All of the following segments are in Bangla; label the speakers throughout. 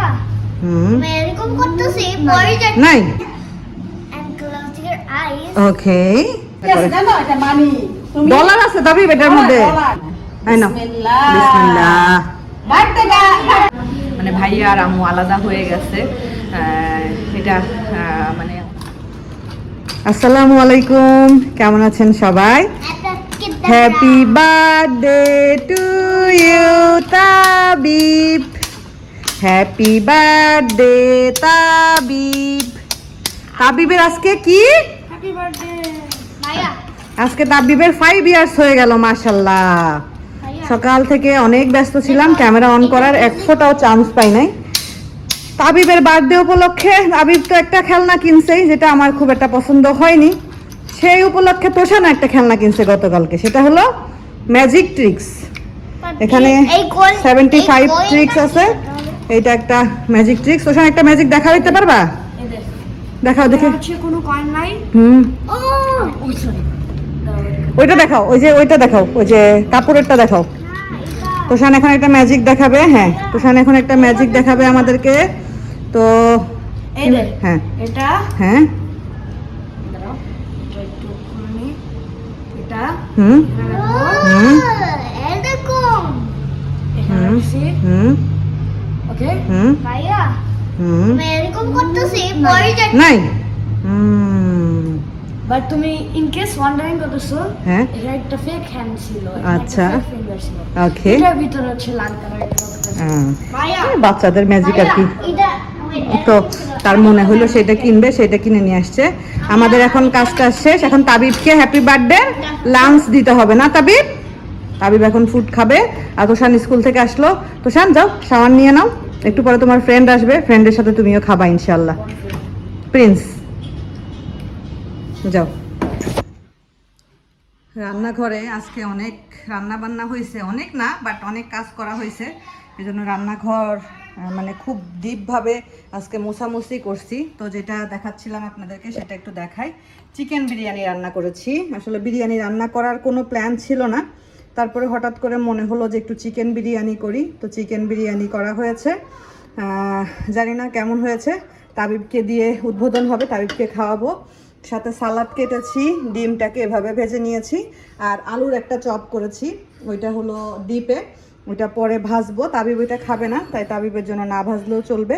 Speaker 1: ভাইয়া
Speaker 2: হুম
Speaker 1: এরকম করতেছি পরে যাচ্ছি
Speaker 2: নাই ওকে
Speaker 3: মানি
Speaker 2: ডলার আছে তবে এটার মধ্যে
Speaker 4: মানে ভাইয়া আর আম্মু আলাদা হয়ে গেছে। এটা মানে
Speaker 2: আসসালামু আলাইকুম। কেমন আছেন সবাই? Happy birthday to you Tabib. Happy birthday Tabib তাবিবের আজকে কি? আজকে তাবিবের ফাইভ ইয়ার্স হয়ে গেল মাশাল্লাহ।
Speaker 1: ভাইয়া
Speaker 2: সকাল থেকে অনেক ব্যস্ত ছিলাম ক্যামেরা অন করার এক ফোটাও চান্স পাই নাই। তাবিবের বার্থডে উপলক্ষে তাবিব তো একটা খেলনা কিনছেই যেটা আমার খুব একটা পছন্দ হয়নি। সেই উপলক্ষে তোষানো একটা খেলনা কিনছে গতকালকে সেটা হলো ম্যাজিক ট্রিক্স এখানে সেভেন্টি ফাইভ ট্রিক্স আছে। এইটা একটা ম্যাজিক ট্রিক্স তোষান একটা ম্যাজিক দেখা দিতে পারবা? দেখাও দেখে।
Speaker 4: কোনো কয়েন নাই
Speaker 2: হুম। ওইটা দেখাও ওই যে ওইটা দেখাও ওই যে কাপড়েরটা দেখাও। তোষান এখন একটা ম্যাজিক দেখাবে হ্যাঁ। তোষান এখন একটা ম্যাজিক দেখাবে আমাদেরকে। তো
Speaker 4: এই দেখ
Speaker 2: হ্যাঁ।
Speaker 4: এটা
Speaker 2: হ্যাঁ। হুম। হুম। হুম। হুম। হুম? হুম?
Speaker 1: এরকম করতেছি পরে
Speaker 2: নাই। হুম।
Speaker 4: বাট তুমি ইন কেস ওয়ান্ডারিং করতেছো
Speaker 2: হ্যাঁ?
Speaker 4: এটা একটা ফেক হ্যান্ড ছিল
Speaker 2: আচ্ছা। ওকে
Speaker 4: এটার ভিতরে হচ্ছে লাল কালার
Speaker 2: বাচ্চাদের ম্যাজিক আর কি। তো তার মনে হলো সেটা কিনবে সেটা কিনে নিয়ে আসছে। আমাদের এখন কাজটা শেষ। এখন তাবিবকে হ্যাপি বার্থডে লাঞ্চ দিতে হবে না তাবিব? তাবিব এখন ফুড খাবে। আর তোষান স্কুল থেকে আসলো। তোষান যাও সামান নিয়ে নাও। একটু পরে তোমার ফ্রেন্ড আসবে ফ্রেন্ডের সাথে তুমিও খাবা ইনশাল্লাহ প্রিন্স যাও। রান্নাঘরে আজকে অনেক রান্না বান্না হয়েছে, অনেক না বাট অনেক কাজ করা হয়েছে। এই জন্য রান্নাঘর মানে খুব ডিপভাবে আজকে মোছামুছি করছি। তো যেটা দেখাচ্ছিলাম আপনাদেরকে, সেটা একটু দেখাই। চিকেন বিরিয়ানি রান্না করেছি। আসলে বিরিয়ানি রান্না করার কোনো প্ল্যান ছিল না তারপরে হঠাৎ করে মনে হলো যে একটু চিকেন বিরিয়ানি করি। তো চিকেন বিরিয়ানি করা হয়েছে। জানি না কেমন হয়েছে। তাবিবকে দিয়ে উদ্বোধন হবে, তাবিবকে খাওয়াবো। সাথে সালাদ কেটেছি, ডিমটাকে এভাবে ভেজে নিয়েছি। আর আলুর একটা চপ করেছি, ওইটা হলো ডিপে। ওইটা পরে ভাজবো। তাবিব ওইটা খাবে না, তাই তাবিবের জন্য না ভাজলেও চলবে।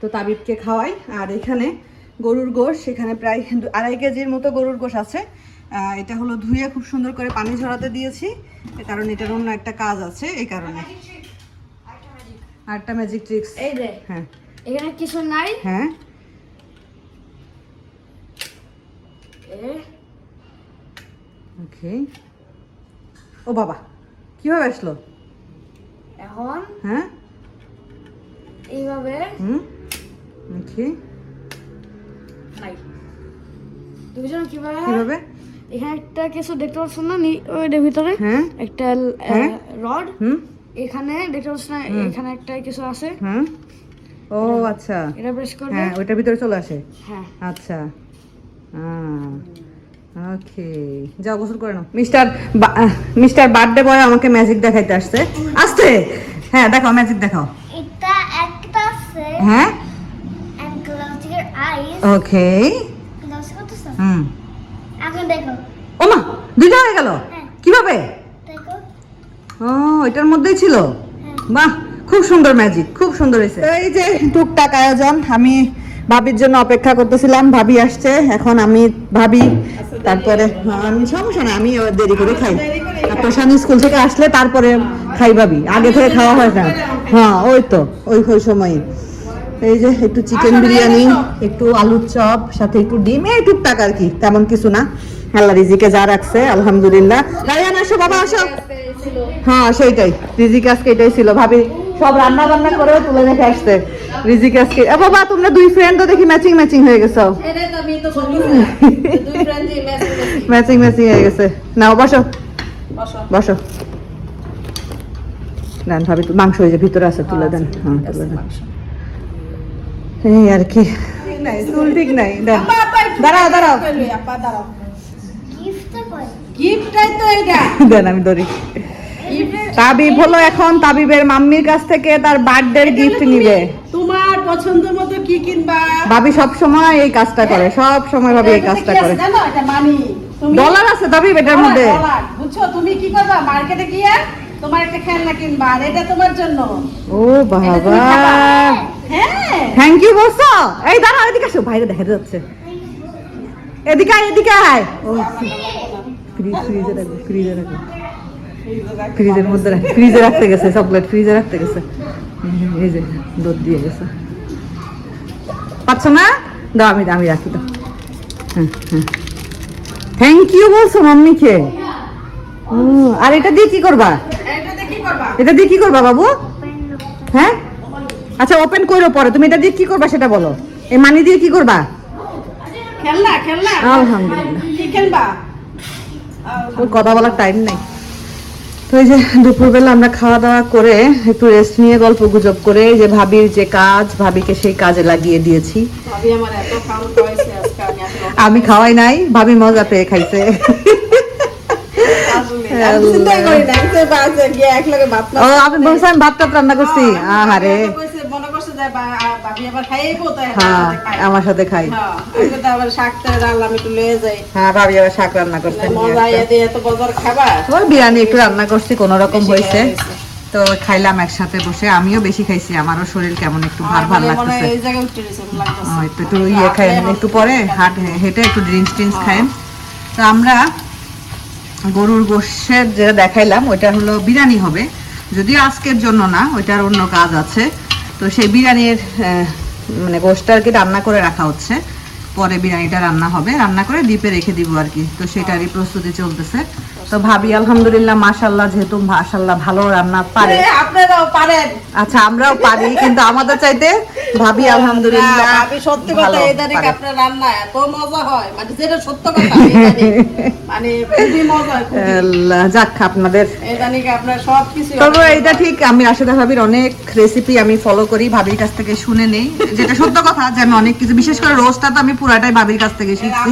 Speaker 2: তো তাবিবকে খাওয়াই। আর এখানে গরুর গোশ, এখানে প্রায় আড়াই কেজির মতো গরুর গোশ আছে। এটা হলো ধুয়ে খুব সুন্দর করে পানি ঝরাতে দিয়েছি কারণ এটার অন্য একটা কাজ আছে এই কারণে। আর একটা ম্যাজিক ট্রিক্স
Speaker 4: এই দে
Speaker 2: হ্যাঁ।
Speaker 4: এখানে কিছু নাই?
Speaker 2: হ্যাঁ। ওকে ও বাবা কীভাবে আসলো?
Speaker 4: এখন?
Speaker 2: হ্যাঁ।
Speaker 4: এইভাবে?
Speaker 2: হুম। ওকে
Speaker 4: নাই। তুমি জানো কীভাবে?
Speaker 2: কীভাবে?
Speaker 4: এখানে একটা কিছু দেখতে পাচ্ছ না ওইটার ভিতরে?
Speaker 2: হ্যাঁ।
Speaker 4: একটা
Speaker 2: হ্যাঁ।
Speaker 4: রড।
Speaker 2: হুম।
Speaker 4: এখানে দেখতে পাচ্ছ না এখানে একটা কিছু আছে।
Speaker 2: হ্যাঁ ও আচ্ছা।
Speaker 4: এটা প্রেস করবে।
Speaker 2: হ্যাঁ ওইটার ভিতরে চলে আসে।
Speaker 4: হ্যাঁ।
Speaker 2: আচ্ছা। ওকে। যাও গোসল করে নাও। মিস্টার মিস্টার বার্থডে বয় আমাকে ম্যাজিক দেখাইতে আসছে। আসতে হ্যাঁ দেখাও ম্যাজিক দেখাও।
Speaker 1: এটা একটা আছে।
Speaker 2: হ্যাঁ?
Speaker 1: And close your eyes
Speaker 2: okay
Speaker 1: close
Speaker 2: হুম।
Speaker 1: এখন দেখো।
Speaker 2: ও মা দুইটা হয়ে গেল?
Speaker 1: হ্যাঁ।
Speaker 2: কীভাবে?
Speaker 1: দেখো।
Speaker 2: ও এটার মধ্যেই ছিল?
Speaker 1: হ্যাঁ।
Speaker 2: বাহ খুব সুন্দর ম্যাজিক খুব সুন্দর হয়েছে। এই যে টুকটাক আয়োজন আমি ভাবির জন্য অপেক্ষা করতেছিলাম ভাবি আসছে এখন আমি ভাবি তারপরে হ্যাঁ, আমি সমস্যা না আমি দেরি করে খাই। আর প্রশান্ত স্কুল থেকে আসলে তারপরে খাই ভাবি আগে থেকে খাওয়া হয় না। হ্যাঁ ওই তো ওই ওই সময়। এই যে একটু চিকেন বিরিয়ানি একটু আলুর চপ সাথে একটু ডিম এই টুকটাক আর কি তেমন কিছু না। আল্লাহ রিজিকে যা রাখছে আলহামদুলিল্লাহ। রায়ান আসো বাবা আসো। হ্যাঁ সেইটাই। রিজিক আজকে এটাই ছিল ভাবি সব রান্না বান্না করে তুলে রেখে আসছে। রিজিক আজকে এ বাবা তোমরা দুই ফ্রেন্ড তো দেখি ম্যাচিং ম্যাচিং হয়ে গেছো। ম্যাচিং ম্যাচিং হয়ে গেছে। নাও বসো।
Speaker 3: বসো।
Speaker 2: বসো। দেন ভাবি মাংস হয়ে যে ভিতরে আছে তুলে দেন। হ্যাঁ তুলে দেন। এই আর কি। চুল ঠিক নাই দাঁড়াও। দাঁড়াও। দেন আমি ধরি। তাবিব হলো এখন তাবিবের মাম্মির কাছ থেকে তার বার্থডে গিফট নিবে।
Speaker 3: তোমার পছন্দ মতো কি কিনবা?
Speaker 2: ভাবি সব সময় এই কাজটা করে সব সময় ভাবি এই কাজটা করে।
Speaker 3: জানো এটা মানি তুমি
Speaker 2: ডলার আছে তাবিব এটার মধ্যে।
Speaker 3: বুঝছ তুমি কি করবা? মার্কেটে গিয়ে তোমার একটা খেলনা কিনবা আর এটা তোমার জন্য।
Speaker 2: ও বাবা।
Speaker 3: হ্যাঁ।
Speaker 2: থ্যাংক ইউ বলছো এই দাঁড়া এদিকে আসো। বাইরে দেখা যাচ্ছে। এদিকে আয় এদিকে আয়। ও ফ্রিজে রাখো ফ্রিজে রাখো। ফ্রিজের মধ্যে রাখ ফ্রিজে রাখতে গেছে চকলেট ফ্রিজে রাখতে গেছে। এই যে দুধ দিয়ে গেছে। পাচ্ছ না? দাও আমি আমি রাখি দাও হ্যাঁ হ্যাঁ থ্যাংক ইউ বলছো মাম্মিকে। আর এটা দিয়ে কি করবা? এটা দিয়ে কি করবা বাবু? হ্যাঁ? আচ্ছা ওপেন করো পরে। তুমি এটা দিয়ে কি করবা সেটা বলো। এই মানি দিয়ে কি করবা?
Speaker 3: খেলনা খেলনা।
Speaker 2: আলহামদুলিল্লাহ।
Speaker 3: কি খেলবা?
Speaker 2: ওর কথা বলার টাইম নেই। তো এই যে দুপুরবেলা আমরা খাওয়া দাওয়া করে একটু রেস্ট নিয়ে গল্প গুজব করে এই যে ভাবির যে কাজ ভাবিকে সেই কাজে লাগিয়ে দিয়েছি।
Speaker 3: ভাবি আমার এত খাওয়ান খাওয়াইছে আজকে আমি
Speaker 2: খাওয়াই নাই ভাবি মজা পেয়ে খাইছে
Speaker 3: আসলে আমি চিন্তাই করি না আমি তো বাসে গিয়ে একলগে ভাত
Speaker 2: ও আমি ভাত টাত রান্না করছি। আহারে হ্যাঁ আমার সাথে খাই।
Speaker 3: হ্যাঁ
Speaker 2: হ্যাঁ ভাবি আবার শাক রান্না করছে। বিরিয়ানি একটু রান্না করছি কোন রকম হয়েছে। তো খাইলাম একসাথে বসে আমিও বেশি খাইছি আমারও শরীর কেমন একটু ভার ভার লাগতেছে। একটু একটু ইয়ে খাই একটু পরে হাট হেঁটে একটু ড্রিঙ্কস টিঙ্কস খাই। তো আমরা গরুর গোষ্ঠের যেটা দেখাইলাম, ওইটা হলো বিরিয়ানি হবে। যদি আজকের জন্য না, ওইটার অন্য কাজ আছে। তো সেই বিরিয়ানির মানে গোষ্ঠটা আর কি রান্না করে রাখা হচ্ছে। পরে বিরিয়ানিটা রান্না হবে। রান্না করে ডিপে রেখে দিব আর কি। তো সেটারই প্রস্তুতি চলতেছে। তো ভাবি আলহামদুলিল্লাহ মাশাল্লাহ যেহেতু মাশাল্লাহ ভালো রান্না পারে।
Speaker 3: আপনারাও পারেন।
Speaker 2: আচ্ছা আমরাও পারি কিন্তু আমাদের চাইতে ভাবি আলহামদুলিল্লাহ
Speaker 3: ভাবি সত্যি কথা এদানিক আপনার রান্না এত মজা হয়। মানে যেটা সত্য কথা মানে খুবই মজা হয়
Speaker 2: আল্লাহ, যাক আপনাদের।
Speaker 3: এদানিক আপনার সব কিছু
Speaker 2: তবে এটা ঠিক আমি ভাবির অনেক রেসিপি আমি ফলো করি ভাবির কাছ থেকে শুনে নেই। যেটা সত্য কথা যে আমি অনেক কিছু বিশেষ করে রোস্টটা তো আমি পুরাটাই ভাবির কাছ থেকে শিখছি।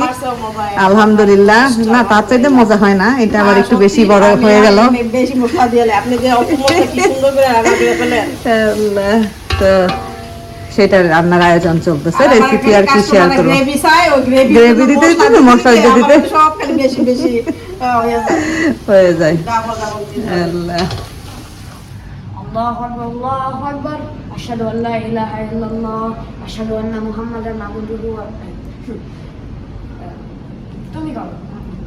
Speaker 2: আলহামদুলিল্লাহ। না তার চাইতে মজা হয় না এটা আবার একটু
Speaker 3: সত্যি,
Speaker 2: বেশি বড়
Speaker 3: আমি-
Speaker 2: হয়ে গেল
Speaker 3: আমি বেশি মশলা দিয়ে আপনি যে অল্প মশলা কি সুন্দর করে রান্না করে ফেলেন
Speaker 2: আল্লাহ, তো সেটার রান্নার আয়োজন চলতেছে রেসিপি আর কি শেয়ার করবো
Speaker 3: গ্রেভি চাই ওই গ্রেভি
Speaker 2: Gravy দিতে দিতে মশলা দিতে দিতে।
Speaker 3: সব খালি বেশি বেশি আহ, হয়ে যায়
Speaker 2: হয়ে যায়
Speaker 3: ডাবল ডাবল দিতে হয়।
Speaker 2: আল্লাহ
Speaker 1: الله أكبر الله أكبر أشهد أن لا إله إلا الله أشهد أن محمدا عبده ورسوله তুমি করো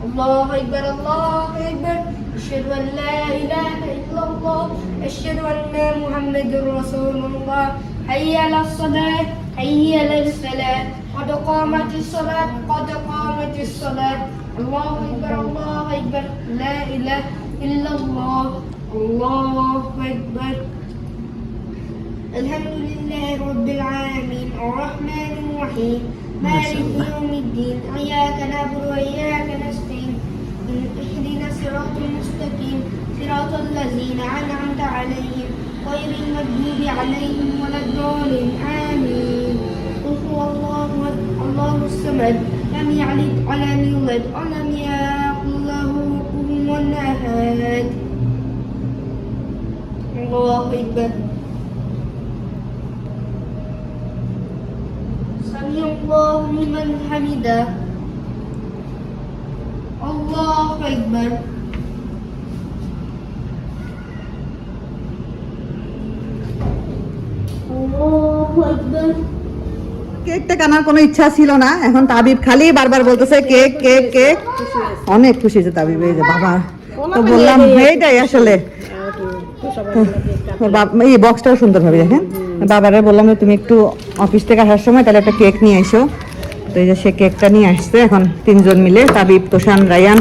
Speaker 1: الله أكبر الله أكبر. أشهد أن لا إله إلا الله. أشهد أن محمد رسول الله. حي على الصلاة حي على الفلاح. قد قامت الصلاة قد قامت الصلاة. الله أكبر الله أكبر. لا إله إلا الله. الله أكبر. الحمد لله رب العالمين. الرحمن الرحيم. مالك يوم الدين. إياك نعبد وإياك نستعين. اهدنا الصراط المستقيم. صراط الذين أنعمت عليهم. غير المغضوب عليهم ولا الضالين. آمين. قل هو الله الله الصمد. لم يلد ولم يولد ولم يكن له كفوا أحد. الله أكبر. سمع الله لمن حمده. আল্লাহু আকবার
Speaker 2: কেকটা কানার কোনো ইচ্ছা ছিল না। এখন তাবিব খালি বারবার বলতেছে কেক কেক কেক অনেক খুশি হয়েছে তাবিব এই যে বাবা। তো বললাম এইটাই আসলে। এই বক্সটাও সুন্দর ভাবে দেখেন। বাবারে বললাম তুমি একটু অফিস থেকে আসার সময় তাহলে একটা কেক নিয়ে এসো। তো এই যে সে কেকটা নিয়ে আসছে এখন তিনজন মিলে তাবিব তোষান রায়ান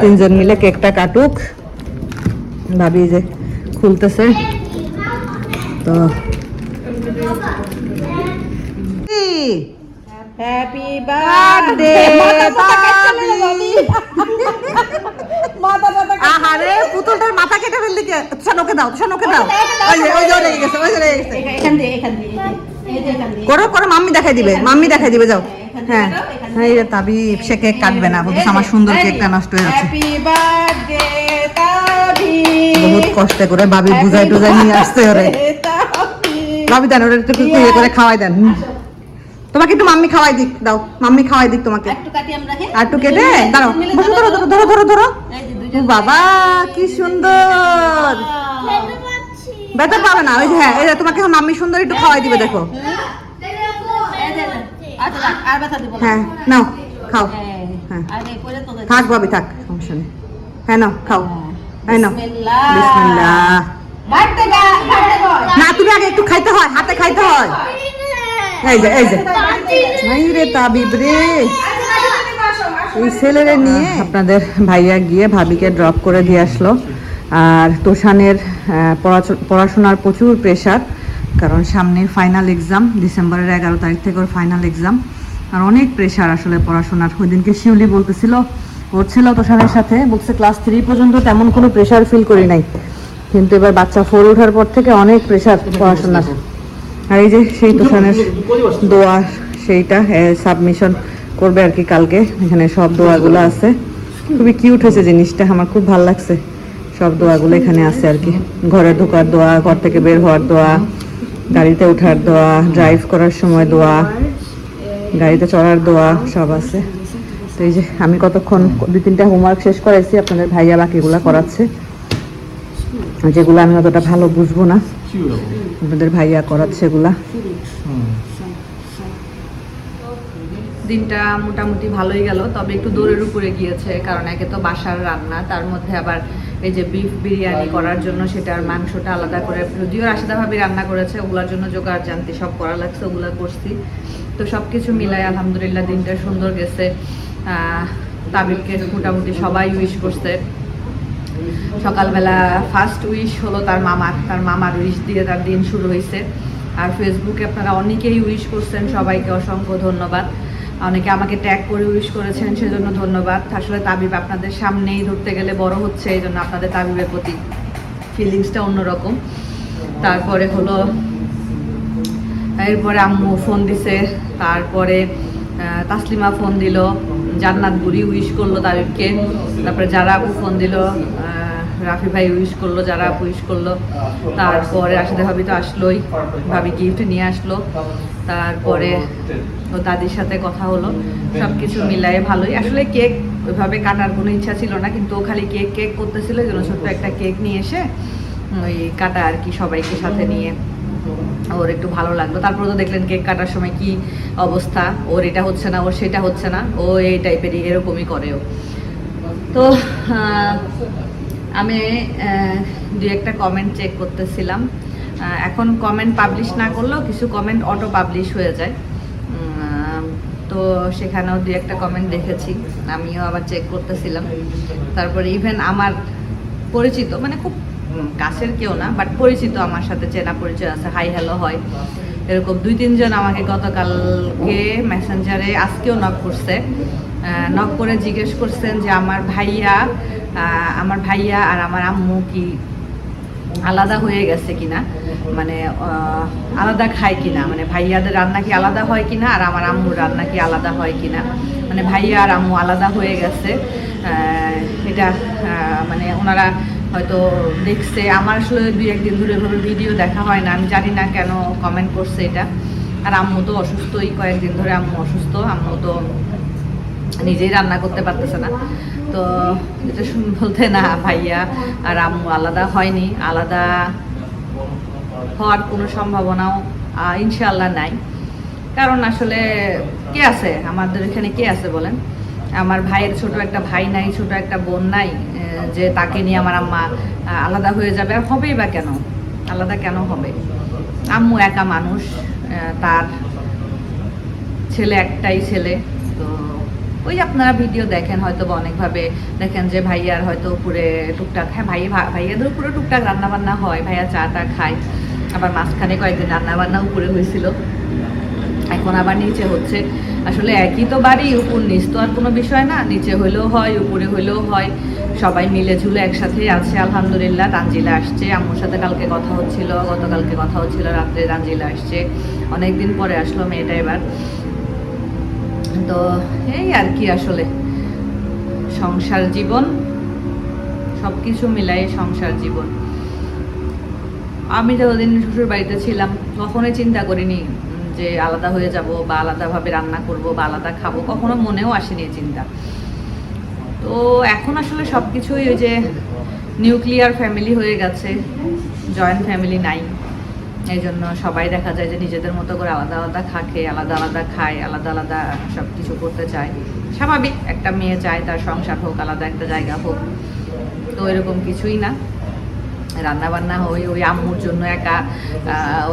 Speaker 2: তিনজন মিলে কেকটা কাটুক। ভাবি যে খুলতেছে। তো
Speaker 3: হ্যাপি
Speaker 2: বার্থডে আহারে পুতুলটার মাথা কেটে ফেললি কে? তুষান দাও তুষান দাও। ওই যে ওই যে লেগে গেছে ওই যে লেগে গেছে
Speaker 3: এখান দিয়ে এখান দিয়ে এই যে এখান দিয়ে।
Speaker 2: করো করো মাম্মি দেখাই দিবে মাম্মি দেখাই দিবে যাও। হ্যাঁ এই যে তাবিব সে কেক কাটবে না বলছে আমার সুন্দর কেকটা নষ্ট হয়ে যাচ্ছে।
Speaker 3: হ্যাপি বার্থডে তাবি।
Speaker 2: বহুত কষ্ট করে ভাবি বুঝাই টুজাই নিয়ে আসছে ওরে। ভাবি দেন ওরা একটু ইয়ে করে খাওয়াই দেন। তোমাকে একটু মাম্মি খাওয়াই দিক দাও মাম্মি খাওয়াই দিক তোমাকে।
Speaker 3: একটু কাটি আমরা হ্যাঁ?
Speaker 2: আর একটু কেটে দাঁড়াও বসো ধরো ধরো ধরো ধরো ধরো। বাবা কি সুন্দর। ব্যথা পাবে না ওই যে হ্যাঁ এই তোমাকে এখন মাম্মি সুন্দর একটু খাওয়াই দিবে দেখো
Speaker 3: এই যে, আচ্ছা রাখ, আর ব্যথা দিব না।
Speaker 2: হ্যাঁ নাও খাও।
Speaker 3: হ্যাঁ,
Speaker 2: হ্যাঁ। থাক ভাবি থাক সমস্যা নেই। হ্যাঁ নাও খাও। নাও।
Speaker 3: বিসমিল্লাহ। বাড়তে গা।
Speaker 2: না তুমি আগে একটু খাইতে হয় হাতে খাইতে হয়। এই যে এই যে। নাই রে তাবিব রে। এই ছেলেরে নিয়ে। আপনাদের ভাইয়া গিয়ে ভাবিকে ড্রপ করে দিয়ে আসলো। আর তোষানের পড়াশোনার প্রচুর প্রেশার কারণ সামনে ফাইনাল এক্সাম ডিসেম্বরের এগারো তারিখ থেকে ওর ফাইনাল এক্সাম আর অনেক প্রেশার আসলে পড়াশোনার। ওই দিনকে শিউলি বলতেছিল, ওর ছিল তোষানের সাথে, বলছে ক্লাস থ্রি পর্যন্ত তেমন কোনো প্রেশার ফিল করি নাই। কিন্তু এবার বাচ্চা ফোর ওঠার পর থেকে অনেক প্রেশার পড়াশোনার। আর এই যে সেই তোষানের দোয়া, সেইটা সাবমিশন করবে আর কি কালকে। এখানে সব দোয়াগুলো আছে। খুবই কিউট হয়েছে জিনিসটা, আমার খুব ভালো লাগছে। সব দোয়াগুলো এখানে আছে আর কি। ঘরে ঢোকার দোয়া, ঘর থেকে বের হওয়ার দোয়া গাড়িতে ওঠার দোয়া ড্রাইভ করার সময় দোয়া, গাড়িতে চড়ার দোয়া, সব আছে। তো এই যে আমি কতক্ষণ দুই তিনটা হোমওয়ার্ক শেষ করাইছি, আপনাদের ভাইয়া বাকিগুলো করাচ্ছে। যেগুলো আমি অতটা ভালো বুঝব না। আপনাদের ভাইয়া করাচ্ছে এগুলা।
Speaker 4: দিনটা মোটামুটি ভালোই গেল তবে একটু দৌড়ের উপরে গিয়েছে কারণ একে তো বাসার রান্না তার মধ্যে আবার এই যে বিফ বিরিয়ানি করার জন্য সেটার মাংসটা আলাদা করে যদিও রাশিদা ভাবি রান্না করেছে ওগুলোর জন্য জোগাড় জানতে সব করা লাগছে ওগুলো করছি। তো সব কিছু মিলাই আলহামদুলিল্লাহ দিনটা সুন্দর গেছে। আহ, তাবিবকে মোটামুটি সবাই উইশ করছে। সকালবেলা ফার্স্ট উইশ হলো তার মামার তার মামার উইশ দিয়ে তার দিন শুরু হয়েছে আর ফেসবুকে আপনারা অনেকেই উইশ করছেন সবাইকে অসংখ্য ধন্যবাদ। অনেকে আমাকে ট্যাগ করে উইশ করেছেন, সেজন্য ধন্যবাদ। আসলে তাবিব আপনাদের সামনেই ধরতে গেলে বড় হচ্ছে, এই জন্য আপনাদের তাবিবের প্রতি ফিলিংসটা অন্যরকম। তারপরে হলো, এরপরে আম্মু ফোন দিছে, তারপরে তাসলিমা ফোন দিল, জান্নাত বুড়ি উইশ করল তারিফকে তারপরে যারা আপু ফোন দিল রাফি ভাই উইশ করল যারা আপু উইশ করল। তারপরে আসলে ভাবি তো আসলোই, ভাবি গিফট নিয়ে আসলো। তারপরে ও দাদির সাথে কথা হলো। সব কিছু মিলাই ভালোই। আসলে কেক ওইভাবে কাটার কোনো ইচ্ছা ছিল না কিন্তু ও খালি কেক কেক করতেছিল জন্য ছোট্ট একটা কেক নিয়ে এসে ওই কাটা আর কি সবাইকে সাথে নিয়ে। ওর একটু ভালো লাগল। তারপর তো দেখলেন কেক কাটার সময় কি অবস্থা। ওর এটা হচ্ছে না ওর সেটা হচ্ছে না। ও এই টাইপেরই এরকমই করে ও। তো আহ, আমি দু একটা কমেন্ট চেক করতেছিলাম। এখন কমেন্ট পাবলিশ না করলেও কিছু কমেন্ট অটো পাবলিশ হয়ে যায়। তো সেখানেও দু একটা কমেন্ট দেখেছি। আমিও আবার চেক করতেছিলাম। তারপরে ইভেন আমার পরিচিত মানে খুব কাছের কেউ না বাট পরিচিত আমার সাথে চেনা পরিচয় আছে হাই হ্যালো হয় এরকম দুই, তিনজন আমাকে গতকালকে মেসেঞ্জারে আজকেও নক করছে। নক করে জিজ্ঞেস করছেন যে আমার ভাইয়া আমার ভাইয়া আর আমার আম্মু কি আলাদা হয়ে গেছে কিনা মানে আলাদা খায় কিনা মানে ভাইয়াদের রান্না কি আলাদা হয় কিনা আর আমার আম্মুর রান্না কি আলাদা হয় কিনা মানে ভাইয়া আর আম্মু আলাদা হয়ে গেছে এটা মানে ওনারা হয়তো দেখছে। আমার আসলে দুই একদিন ধরে এভাবে ভিডিও দেখা হয় না, আমি জানি না কেন কমেন্ট করছে এটা। আর আম্মু তো অসুস্থই, কয়েকদিন ধরে আম্মু অসুস্থ, আম্মু তো নিজেই রান্না করতে পারতেছে না। তো এটা বলতে না, ভাইয়া আর আম্মু আলাদা হয়নি, আলাদা হওয়ার কোনো সম্ভাবনাও ইনশাল্লাহ নাই। কারণ আসলে কে আছে? আমাদের এখানে কে আছে বলেন? আমার ভাইয়ের ছোট একটা ভাই নাই, ছোট একটা বোন নাই যে তাকে নিয়ে আমার আম্মা আলাদা হয়ে যাবে। আর হবেই বা কেন? আলাদা কেন হবে? আম্মু একা মানুষ তার ছেলে একটাই ছেলে, তো ওই আপনারা ভিডিও দেখেন হয়তো বা অনেকভাবে দেখেন যে ভাইয়ার হয়তো উপরে টুকটাক হ্যাঁ ভাই ভাইয়াদের উপরে টুকটাক রান্নাবান্না হয়, ভাইয়া চা টা খায়, আবার মাঝখানে কয়েকদিন রান্না বান্না উপরে হয়েছিল। এখন আবার নিচে হচ্ছে। আসলে একই তো বাড়ি, উপর নিচ তো আর কোনো বিষয় না, নিচে হলেও হয়, উপরে হলেও হয়। সবাই মিলে ঝুলে একসাথে আছে, আলহামদুলিল্লাহ, তানজিলা আসছে। আম্মুর সাথে কালকে কথা হচ্ছিল, গতকালকে কথা হচ্ছিল, রাত্রে তানজিলা আসছে। অনেকদিন পরে আসলো মেয়েটা এবার। তো এই আর কি আসলে। সংসার জীবন সব কিছু মিলাই সংসার জীবন। আমি যতদিন শ্বশুর বাড়িতে ছিলাম, কখনোই চিন্তা করিনি যে আলাদা হয়ে যাব বা আলাদাভাবে রান্না করব বা আলাদা খাব, কখনো মনেও আসেনি চিন্তা। তো এখন আসলে সব কিছুই ওই যে নিউক্লিয়ার ফ্যামিলি হয়ে গেছে জয়েন্ট ফ্যামিলি নাই। এই জন্য সবাই দেখা যায় যে নিজেদের মতো করে আলাদা আলাদা খাকে আলাদা আলাদা খায়, আলাদা আলাদা সব কিছু করতে চায়। স্বাভাবিক একটা মেয়ে চায়, তার সংসার হোক, আলাদা একটা জায়গা হোক। তো এরকম কিছুই না। রান্না বান্না ওই আম্মুর জন্য একা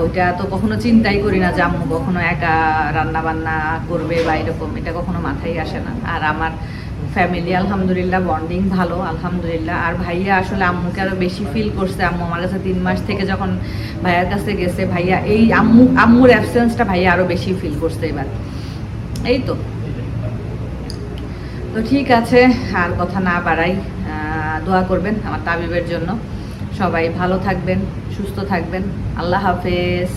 Speaker 4: ওইটা তো কখনো চিন্তাই করি না যে আম্মু কখনো একা রান্না বান্না করবে বা এরকম, এটা কখনো মাথায় আসে না। আর আমার ফ্যামিলি আলহামদুলিল্লাহ বন্ডিং ভালো, আলহামদুলিল্লাহ। আর ভাইয়া আসলে আম্মুকে আরও বেশি ফিল করছে। আম্মু আমার কাছে তিন মাস থেকে যখন ভাইয়ার কাছে গেছে, ভাইয়া এই আম্মু, আম্মুর অ্যাবসেন্সটা ভাইয়া আরও বেশি ফিল করছে এবার। এই তো। তো ঠিক আছে, আর কথা না বাড়াই দোয়া করবেন আমার তাবিবের জন্য। সবাই ভালো থাকবেন, সুস্থ থাকবেন। আল্লাহ হাফেজ।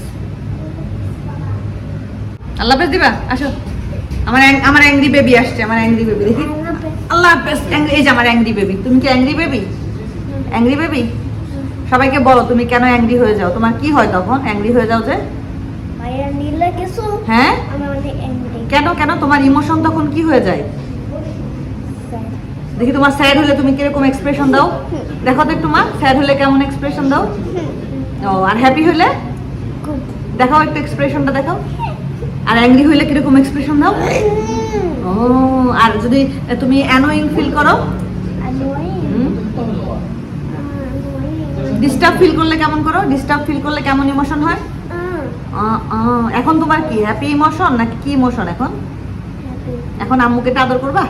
Speaker 4: আল্লাহ হাফেজ দিবা, আসো। আমার আমার অ্যাংরি বেবি আসছে, আমার অ্যাংরি বেবি, দেখি। আল্লাহ হাফেজ এই যে আমার অ্যাংরি বেবি তুমি কি অ্যাংরি বেবি অ্যাংরি বেবি সবাইকে বলো তুমি কেন অ্যাংরি হয়ে যাও? তোমার কি হয় তখন? অ্যাংরি হয়ে যাও যে? হ্যাঁ? কেন কেন? তোমার ইমোশন তখন কি হয়ে যায়? দেখি তোমার স্যাড হলে তুমি কীরকম এক্সপ্রেশন দাও? দেখো তো একটু মা স্যাড হলে কেমন এক্সপ্রেশন দাও? ও আর হ্যাপি হলে? দেখাও একটু এক্সপ্রেশনটা দেখাও। আর অ্যাংরি হলে কীরকম এক্সপ্রেশন দাও? ও আর যদি তুমি অ্যানোয়িং ফিল করো? ডিস্টার্ব ফিল করলে কেমন করো? ডিস্টার্ব ফিল করলে কেমন ইমোশন হয়? এখন তোমার কি হ্যাপি ইমোশন নাকি কি ইমোশন এখন? এখন আম্মুকে আদর করবা?